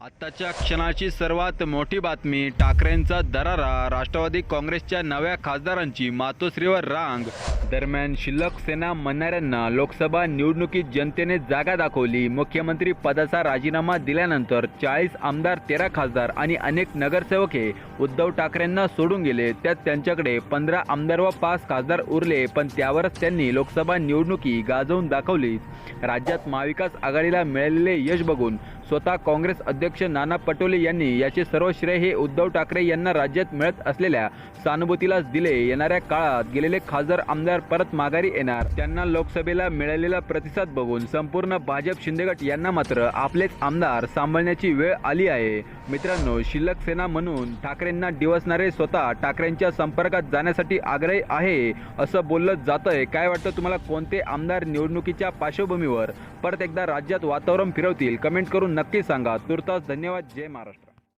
आत्ताच्या क्षणाची सर्वात मोठी बातमी ठाकरेंचा दरारा. राष्ट्रवादी काँग्रेसच्या नव्या खासदारांची मातोश्रीवर रांग. दरम्यान शिल्लक सेना म्हणणाऱ्यांना लोकसभा निवडणुकीत जनतेने जागा दाखवली. मुख्यमंत्री पदाचा राजीनामा दिल्यानंतर चाळीस आमदार तेरा खासदार आणि अनेक नगरसेवक हे उद्धव ठाकरेंना सोडून गेले. त्यात त्यांच्याकडे पंधरा आमदार व पाच खासदार उरले पण त्यावरच त्यांनी लोकसभा निवडणुकी गाजवून दाखवली. राज्यात महाविकास आघाडीला मिळालेले यश बघून स्वतः काँग्रेस अध्यक्ष नाना पटोले यांनी याचे सर्व श्रेय हे उद्धव ठाकरे यांना राज्यात मिळत असलेल्या सहानुभूतीलाच दिले. येणाऱ्या काळात गेलेले खासदार आमदार परत माघारी येणार. त्यांना लोकसभेला मिळालेला प्रतिसाद बघून संपूर्ण भाजप शिंदेगट यांना मात्र आपलेच आमदार सांभाळण्याची वेळ आली आहे. मित्रांनो शिल्लक सेना म्हणून ठाकरेंना डिवसणारे स्वतः ठाकरेंच्या संपर्कात जाण्यासाठी आग्रही आहे असं बोललं जातंय. काय वाटतं तुम्हाला? कोणते आमदार निवडणुकीच्या पार्श्वभूमीवर परत एकदा राज्यात वातावरण फिरवतील? कमेंट करून नक्की सांगा. तुर्तास धन्यवाद. जय महाराष्ट्र.